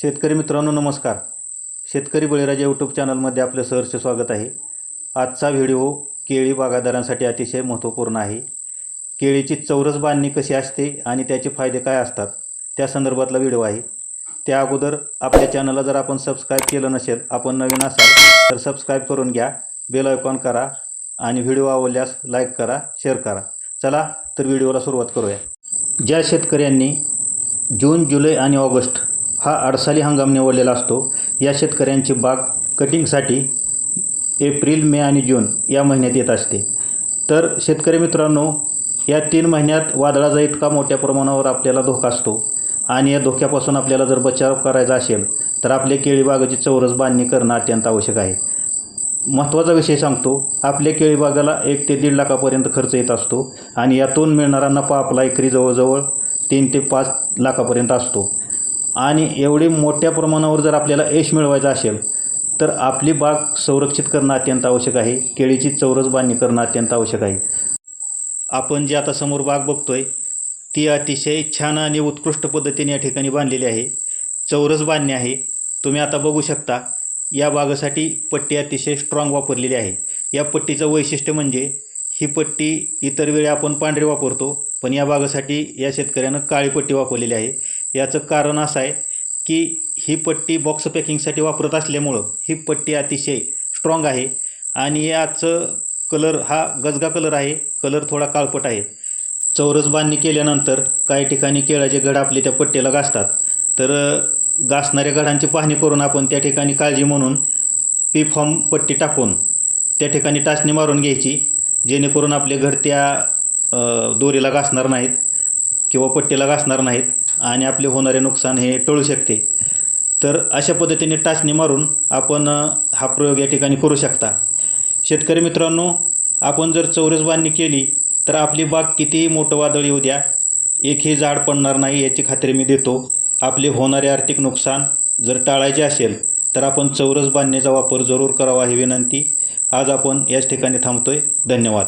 शेतकरी मित्रांनो नमस्कार. शेतकरी बळीराजा यूट्यूब चॅनलमध्ये आपलं सहर्ष स्वागत आहे. आजचा व्हिडिओ केळी बागायतदारांसाठी अतिशय महत्त्वपूर्ण आहे. केळीची चौरस बांधणी कशी असते आणि त्याचे फायदे काय असतात त्या संदर्भातला व्हिडिओ आहे. त्या अगोदर आपल्या चॅनलला जर आपण सबस्क्राईब केलं नसेल आपण नवीन असाल तर सबस्क्राईब करून घ्या बेल आयकॉन करा आणि व्हिडिओ आवडल्यास लाईक करा शेअर करा. चला तर व्हिडिओला सुरुवात करूया. ज्या शेतकऱ्यांनी जून जुलै आणि ऑगस्ट हा अडसाली हंगाम निवडलेला असतो. या शेतकऱ्यांची बाग कटिंगसाठी एप्रिल मे आणि जून या महिन्यात येत असते. तर शेतकरी मित्रांनो या तीन महिन्यात वादळाचा इतका मोठ्या प्रमाणावर आपल्याला धोका असतो आणि या धोक्यापासून आपल्याला जर बचाव करायचा असेल तर आपल्या केळीबागाची चौरस बांधणी करणं अत्यंत आवश्यक आहे. महत्त्वाचा विषय सांगतो आपल्या केळीबागाला एक ते दीड लाखापर्यंत खर्च येत असतो आणि यातून मिळणारा नफा आपला एकरी जवळजवळ तीन ते पाच लाखापर्यंत असतो. आणि एवढी मोठ्या प्रमाणावर जर आपल्याला यश मिळवायचं असेल तर आपली बाग संरक्षित करणं अत्यंत आवश्यक आहे. केळीची चौरस बांधणी करणं अत्यंत आवश्यक आहे. आपण जी आता समोर बाग बघतोय ती अतिशय छान आणि उत्कृष्ट पद्धतीने या ठिकाणी बांधलेली आहे. चौरस बांधणी आहे. तुम्ही आता बघू शकता या बागेसाठी पट्टी अतिशय स्ट्रॉंग वापरलेली आहे. या पट्टीचं वैशिष्ट्य म्हणजे ही पट्टी इतर वेळी आपण पांढरी वापरतो पण या बागेसाठी या शेतकऱ्यानं काळी पट्टी वापरलेली आहे. याचं कारण असं आहे की ही पट्टी बॉक्स पॅकिंगसाठी वापरत असल्यामुळं ही पट्टी अतिशय स्ट्रॉंग आहे. आणि याचं कलर हा गजगा कलर आहे. कलर थोडा काळपट आहे. चौरस बांधणी केल्यानंतर काही ठिकाणी केळाचे गड आपले त्या पट्टीला घासतात. तर घासणाऱ्या गडांची पाहणी करून आपण त्या ठिकाणी काळजी म्हणून पी फॉर्म पट्टी टाकून त्या ठिकाणी टाचणी मारून घ्यायची जेणेकरून आपले घड त्या दोरीला घासणार नाहीत किंवा पट्टीला घासणार नाहीत. आणि आपले होणारे नुकसान हे टळू शकते. तर अशा पद्धतीने टाचणी मारून आपण हा प्रयोग या ठिकाणी करू शकता. शेतकरी मित्रांनो आपण जर चौरस बांधणी केली तर आपली बाग कितीही मोठं वादळ येऊ द्या एकही झाड पडणार नाही याची खात्री मी देतो. आपले होणारे आर्थिक नुकसान जर टाळायचे असेल तर आपण चौरस बांधणीचा वापर जरूर करावा ही विनंती. आज आपण याच ठिकाणी थांबतोय. धन्यवाद.